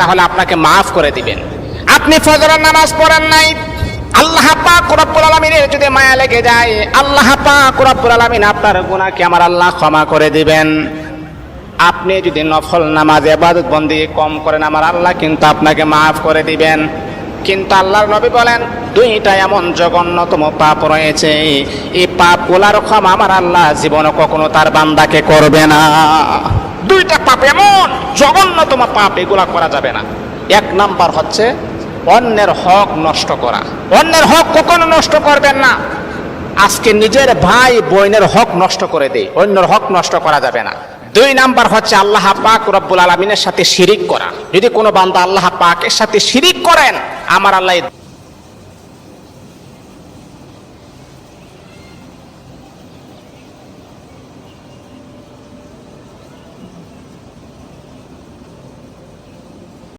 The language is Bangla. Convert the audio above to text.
তাহলে আপনাকে মাফ করে দিবেন। আপনি ফজরের নামাজ পড়েন নাই, আল্লাহ পাক রব্বুল আলামিনের যদি মায়া লেগে যায়, আল্লাহ পাক রব্বুল আলামিন আপনার গুনাহকে আমার আল্লাহ ক্ষমা করে দিবেন। আপনি যদি নফল নামাজ এবাদত বন্দি কম করেন, আমার আল্লাহ কিন্তু আপনাকে মাফ করে দিবেন। কিন্তু আল্লাহর নবী বলেন, দুইটা এমন জঘন্যতম পাপ রয়েছে, এই পাপগুলার ক্ষমা আমার আল্লাহ জীবনে কখনো তার বান্দাকে করবে না। দুইটা পাপ এমন, জঘন্যতম পাপ এগুলা করা যাবে না। এক নাম্বার হচ্ছে অন্যের হক নষ্ট করা। অন্যের হক কখনো নষ্ট করবেন না। আজকে নিজের ভাই বোনের হক নষ্ট করে দেয় অন্যের হক নষ্ট করা যাবে না। দুই নাম্বার হচ্ছে আল্লাহ পাক রব্বুল আলমিনের সাথে শিরিক করা। যদি কোনো বান্দা আল্লাহ পাকের সাথে শিরিক করেন, আমার আল্লাহ